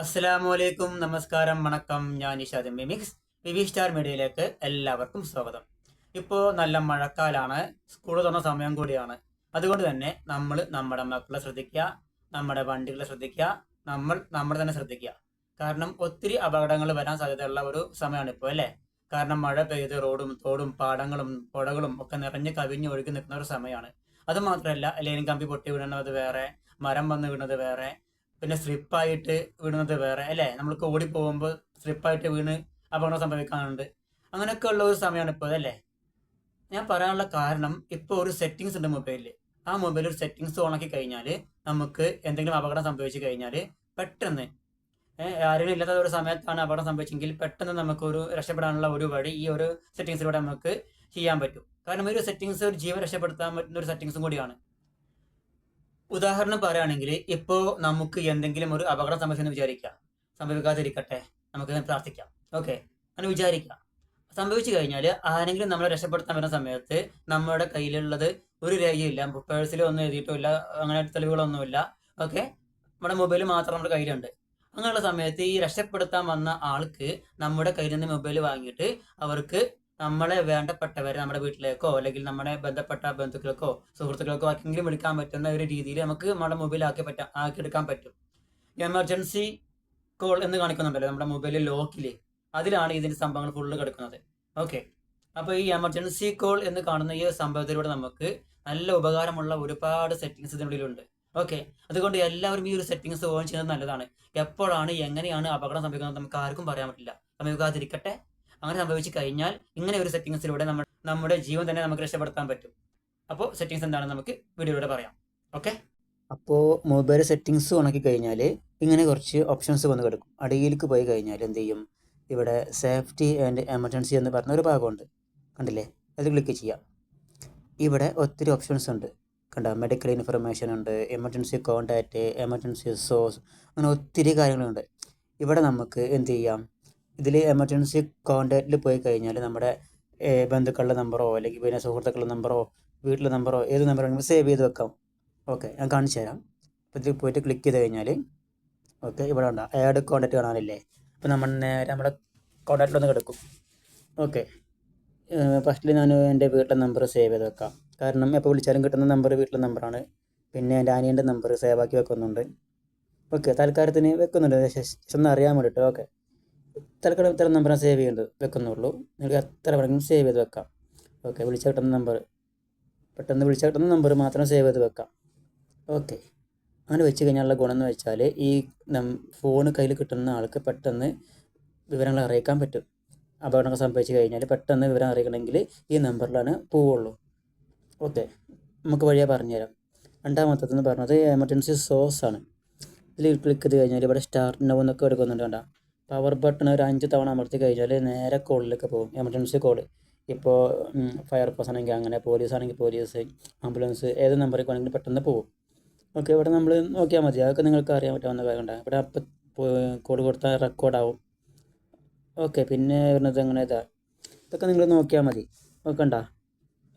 അസ്സലാമലൈക്കും നമസ്കാരം വണക്കം. ഞാൻ നിഷാദ് മിമിക്സ് വിവി സ്റ്റാർ മീഡിയയിലേക്ക് എല്ലാവർക്കും സ്വാഗതം. ഇപ്പോൾ നല്ല മഴക്കാലാണ്. സ്കൂൾ തുറന്ന സമയം കൂടിയാണ്. അതുകൊണ്ട് തന്നെ നമ്മൾ നമ്മുടെ മക്കളെ ശ്രദ്ധിക്കുക നമ്മുടെ വണ്ടികളെ ശ്രദ്ധിക്കുക നമ്മൾ നമ്മൾ തന്നെ ശ്രദ്ധിക്കുക. കാരണം ഒത്തിരി അപകടങ്ങൾ വരാൻ സാധ്യതയുള്ള ഒരു സമയമാണ് ഇപ്പോൾ അല്ലേ? കാരണം മഴ പെയ്ത് റോഡും തോടും പാടങ്ങളും പുഴകളും ഒക്കെ നിറഞ്ഞ് കവിഞ്ഞ് ഒഴുകി നിൽക്കുന്ന ഒരു സമയമാണ്. അതുമാത്രമല്ല ലൈൻ കമ്പി പൊട്ടി വീഴുന്നത് വേറെ മരം വന്ന് വീണത് വേറെ പിന്നെ സ്ലിപ്പായിട്ട് വീഴുന്നത് വേറെ അല്ലേ? നമ്മൾക്ക് ഓടി പോകുമ്പോൾ സ്ലിപ്പായിട്ട് വീണ് അപകടം സംഭവിക്കാറുണ്ട്. അങ്ങനെയൊക്കെ ഉള്ള ഒരു സമയമാണ് ഇപ്പോൾ അല്ലേ ഞാൻ പറയാനുള്ള കാരണം ഇപ്പോൾ ഒരു സെറ്റിങ്സ് ഉണ്ട് മൊബൈലിൽ ആ മൊബൈലിൽ ഒരു സെറ്റിങ്സ് ഓണാക്കി കഴിഞ്ഞാൽ നമുക്ക് എന്തെങ്കിലും അപകടം സംഭവിച്ചു കഴിഞ്ഞാൽ പെട്ടെന്ന് ആരെങ്കിലും ഇല്ലാത്ത ഒരു സമയത്താണ് അപകടം സംഭവിച്ചെങ്കിൽ പെട്ടെന്ന് നമുക്കൊരു രക്ഷപ്പെടാനുള്ള ഒരു വഴി ഈ ഒരു സെറ്റിങ്സിലൂടെ നമുക്ക് ചെയ്യാൻ പറ്റും. കാരണം ഒരു സെറ്റിങ്സ് ഒരു ജീവൻ രക്ഷപ്പെടുത്താൻ പറ്റുന്ന ഒരു സെറ്റിങ്സും കൂടിയാണ്. ഉദാഹരണം പറയുകയാണെങ്കിൽ ഇപ്പോൾ നമുക്ക് എന്തെങ്കിലും ഒരു അപകടം സംഭവിച്ചെന്ന് വിചാരിക്കുക സംഭവിക്കാതിരിക്കട്ടെ. നമുക്ക് പ്രാർത്ഥിക്കാം. ഓക്കെ. അങ്ങനെ വിചാരിക്കാം. സംഭവിച്ചു കഴിഞ്ഞാൽ ആരെങ്കിലും നമ്മളെ രക്ഷപ്പെടുത്താൻ വരുന്ന സമയത്ത് നമ്മുടെ കയ്യിലുള്ളത് ഒരു രേഖയില്ല. പേഴ്സിൽ ഒന്നും എഴുതിയിട്ടില്ല. അങ്ങനെ തെളിവുകളൊന്നുമില്ല. ഓക്കെ. നമ്മുടെ മൊബൈൽ മാത്രം നമ്മുടെ കയ്യിലുണ്ട്. അങ്ങനെയുള്ള സമയത്ത് ഈ രക്ഷപ്പെടുത്താൻ വന്ന ആൾക്ക് നമ്മുടെ കയ്യിൽ നിന്ന് മൊബൈൽ വാങ്ങിയിട്ട് അവർക്ക് നമ്മളെ വേണ്ടപ്പെട്ടവരെ നമ്മുടെ വീട്ടിലേക്കോ അല്ലെങ്കിൽ നമ്മുടെ ബന്ധപ്പെട്ട ബന്ധുക്കൾക്കോ സുഹൃത്തുക്കൾക്കോ ആർക്കെങ്കിലും വിളിക്കാൻ പറ്റുന്ന ഒരു രീതിയിൽ നമുക്ക് നമ്മുടെ മൊബൈൽ ആക്കി പറ്റ ആക്കിയെടുക്കാൻ പറ്റും. എമർജൻസി കോൾ എന്ന് കാണിക്കുന്നുണ്ടല്ലോ നമ്മുടെ മൊബൈലിൽ ലോക്കിൽ അതിലാണ് ഇതിന്റെ സംഭവങ്ങൾ ഫുള്ള് കിടക്കുന്നത്. ഓക്കെ അപ്പോൾ ഈ എമർജൻസി കോൾ എന്ന് കാണുന്ന ഈ സംഭവത്തിലൂടെ നമുക്ക് നല്ല ഉപകാരമുള്ള ഒരുപാട് സെറ്റിങ്സ് ഇതിനുള്ളിലുണ്ട് ഓക്കെ അതുകൊണ്ട് എല്ലാവരും ഈ ഒരു സെറ്റിങ്സ് ഓൺ ചെയ്യുന്നത് നല്ലതാണ്. എപ്പോഴാണ് എങ്ങനെയാണ് അപകടം സംഭവിക്കുന്നത് നമുക്ക് ആർക്കും പറയാൻ പറ്റില്ല. സംഭവിക്കാതിരിക്കട്ടെ അങ്ങനെ സംഭവിച്ചു കഴിഞ്ഞാൽ ഇങ്ങനെ ഒരു സെറ്റിങ്സിലൂടെ നമ്മൾ നമ്മുടെ ജീവൻ തന്നെ നമുക്ക് രക്ഷപ്പെടുത്താൻ പറ്റും. അപ്പോൾ സെറ്റിങ്സ് എന്താണെന്ന് നമുക്ക് വീഡിയോയിലൂടെ പറയാം. ഓക്കെ അപ്പോൾ മൊബൈൽ സെറ്റിങ്സ് ഉണക്കി കഴിഞ്ഞാൽ ഇങ്ങനെ കുറച്ച് ഓപ്ഷൻസ് വന്ന് കിടക്കും. അടിയിലേക്ക് പോയി കഴിഞ്ഞാൽ എന്ത് ചെയ്യും? ഇവിടെ സേഫ്റ്റി ആൻഡ് എമർജൻസി എന്ന് പറഞ്ഞ ഒരു ഭാഗമുണ്ട്. കണ്ടില്ലേ? അത് ക്ലിക്ക് ചെയ്യാം. ഇവിടെ ഒത്തിരി ഓപ്ഷൻസ് ഉണ്ട്. കണ്ട? മെഡിക്കൽ ഇൻഫർമേഷൻ ഉണ്ട് എമർജൻസി കോണ്ടാക്റ്റ് എമർജൻസി സോഴ്സ് അങ്ങനെ ഒത്തിരി കാര്യങ്ങളുണ്ട്. ഇവിടെ നമുക്ക് എന്ത് ചെയ്യാം? ഇതിൽ എമർജൻസി കോണ്ടാക്റ്റിൽ പോയി കഴിഞ്ഞാൽ നമ്മുടെ ബന്ധുക്കളുടെ നമ്പറോ അല്ലെങ്കിൽ പിന്നെ സുഹൃത്തുക്കളുടെ നമ്പറോ വീട്ടിലെ നമ്പറോ ഏത് നമ്പർ വേണമെങ്കിലും സേവ് ചെയ്ത് വെക്കാം. ഓക്കെ ഞാൻ കാണിച്ചു തരാം. അപ്പോൾ ഇതിൽ പോയിട്ട് ക്ലിക്ക് ചെയ്ത് കഴിഞ്ഞാൽ ഓക്കെ ഇവിടെ ഉണ്ട് ആഡ് കോണ്ടാക്റ്റ് കാണാനില്ലേ? അപ്പോൾ നമ്മൾ നേരെ നമ്മുടെ കോണ്ടാക്റ്റിൽ ഒന്ന് കിടക്കും. ഓക്കെ ഫസ്റ്റിൽ ഞാൻ എന്റെ വീട്ടിലെ നമ്പർ സേവ് ചെയ്ത് വെക്കാം. കാരണം എപ്പോൾ വിളിച്ചാലും കിട്ടുന്ന നമ്പർ വീട്ടിലെ നമ്പറാണ് പിന്നെ എന്റെ അനിയന്റെ നമ്പർ സേവ് ആക്കി വെക്കുന്നുണ്ട്. ഓക്കെ തൽക്കാലത്തിന് വെക്കുന്നുണ്ട്. ശേഷം അറിയാൻ വേണ്ടിയിട്ട് ഓക്കെ തൽക്കാലം ഇത്ര നമ്പർ സേവ് ചെയ്യേണ്ടത് വെക്കുന്നുള്ളൂ. നിങ്ങൾക്ക് എത്ര വേണമെങ്കിലും സേവ് ചെയ്ത് വെക്കാം. ഓക്കെ വിളിച്ച കിട്ടുന്ന നമ്പർ പെട്ടെന്ന് വിളിച്ച കിട്ടുന്ന നമ്പർ മാത്രം സേവ് ചെയ്ത് വെക്കാം. ഓക്കെ അങ്ങനെ വെച്ച് കഴിഞ്ഞാലുള്ള ഗുണമെന്ന് എന്ന് വെച്ചാൽ ഈ ഫോൺ കയ്യിൽ കിട്ടുന്ന ആൾക്ക് പെട്ടെന്ന് വിവരങ്ങൾ അറിയിക്കാൻ പറ്റും. അപകടങ്ങൾ സംഭവിച്ചു കഴിഞ്ഞാൽ പെട്ടെന്ന് വിവരം അറിയിക്കണമെങ്കിൽ ഈ നമ്പറിലാണ് പോവുള്ളൂ. ഓക്കെ നമുക്ക് വഴിയെ പറഞ്ഞുതരാം. രണ്ടാമത്തതെന്ന് പറഞ്ഞത് എമർജൻസി സോഴ്സ് ആണ്. ഇതിൽ ക്ലിക്ക് ചെയ്ത് കഴിഞ്ഞാൽ ഇവിടെ സ്റ്റാർട്ട് നോ എടുക്കുന്നുണ്ട് കണ്ട. പവർ ബട്ടൺ ഒരു അഞ്ച് തവണ അമർത്തി കഴിഞ്ഞാൽ നേരെ കോളിലേക്ക് പോകും. എമർജൻസി കോൾ ഇപ്പോൾ ഫയർ ഫോഴ്സ് ആണെങ്കിൽ അങ്ങനെ പോലീസ് ആണെങ്കിൽ പോലീസ് ആംബുലൻസ് ഏത് നമ്പറിൽ വേണമെങ്കിലും പെട്ടെന്ന് പോകും. ഓക്കെ ഇവിടെ നമ്മൾ നോക്കിയാൽ മതി. അതൊക്കെ നിങ്ങൾക്ക് അറിയാൻ പറ്റാവുന്ന കാര്യമുണ്ടാകും ഇവിടെ അപ്പം കോഡ് കൊടുത്താൽ റെക്കോർഡാവും ഓക്കെ പിന്നെ വരുന്നത് അങ്ങനെ ഇതാ? ഇതൊക്കെ നിങ്ങൾ നോക്കിയാൽ മതി. നോക്കണ്ട.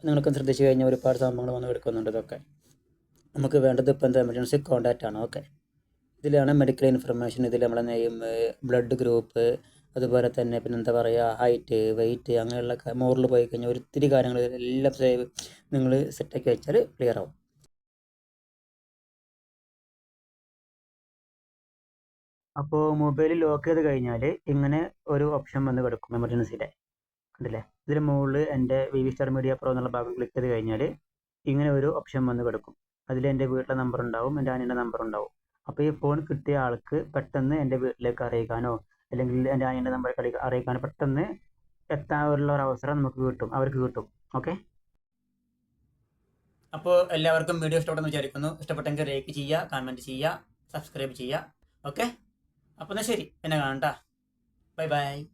നിങ്ങളൊക്കെ ശ്രദ്ധിച്ചു കഴിഞ്ഞാൽ ഒരുപാട് സംഭവങ്ങൾ വന്ന് എടുക്കുന്നുണ്ട് ഇതൊക്കെ. നമുക്ക് വേണ്ടത് ഇപ്പം എന്താ? എമർജൻസി കോൺടാക്റ്റ് ആണ്. ഓക്കെ ഇതിലാണ് മെഡിക്കൽ ഇൻഫർമേഷൻ ഇതിൽ നെയിം ബ്ലഡ് ഗ്രൂപ്പ് അതുപോലെ തന്നെ പിന്നെ എന്താ പറയുക ഹൈറ്റ് വെയിറ്റ് അങ്ങനെയുള്ള മോറിൽ പോയി കഴിഞ്ഞാൽ ഒത്തിരി കാര്യങ്ങൾ എല്ലാം സേവ് നിങ്ങൾ സെറ്റാക്കി വെച്ചാൽ ക്ലിയർ ആവും. അപ്പോൾ മൊബൈൽ ലോക്ക് ചെയ്ത് കഴിഞ്ഞാൽ ഇങ്ങനെ ഒരു ഓപ്ഷൻ വന്ന് കിടക്കും എമർജൻസിയുടെ കണ്ടില്ലേ? ഇതിന് മുകളിൽ എന്റെ V V star media pro എന്നുള്ള ഭാഗം ക്ലിക്ക് ചെയ്ത് കഴിഞ്ഞാൽ ഇങ്ങനെ ഒരു ഓപ്ഷൻ വന്ന് കിടക്കും. അതിൽ എന്റെ വീട്ടിലെ നമ്പർ ഉണ്ടാവും എന്റെ ആനിയുടെ നമ്പർ ഉണ്ടാവും. അപ്പോൾ ഈ ഫോൺ കിട്ടിയ ആൾക്ക് പെട്ടെന്ന് എന്റെ വീട്ടിലേക്ക് അറിയിക്കാനോ അല്ലെങ്കിൽ എന്റെ അനിയന്റെ നമ്പർ അറിയിക്കാനോ പെട്ടെന്ന് എത്താനുള്ള ഒരു അവസരം നമുക്ക് കിട്ടും അവർക്ക് കിട്ടും. ഓക്കെ അപ്പോൾ എല്ലാവർക്കും വീഡിയോ ഇഷ്ടപ്പെട്ടെന്ന് വിചാരിക്കുന്നു. ഇഷ്ടപ്പെട്ടെങ്കിൽ ലൈക്ക് ചെയ്യുക കമന്റ് ചെയ്യുക സബ്സ്ക്രൈബ് ചെയ്യുക. ഓക്കെ അപ്പോൾ എന്നാൽ ശരി. പിന്നെ കാണാം ബൈ ബൈ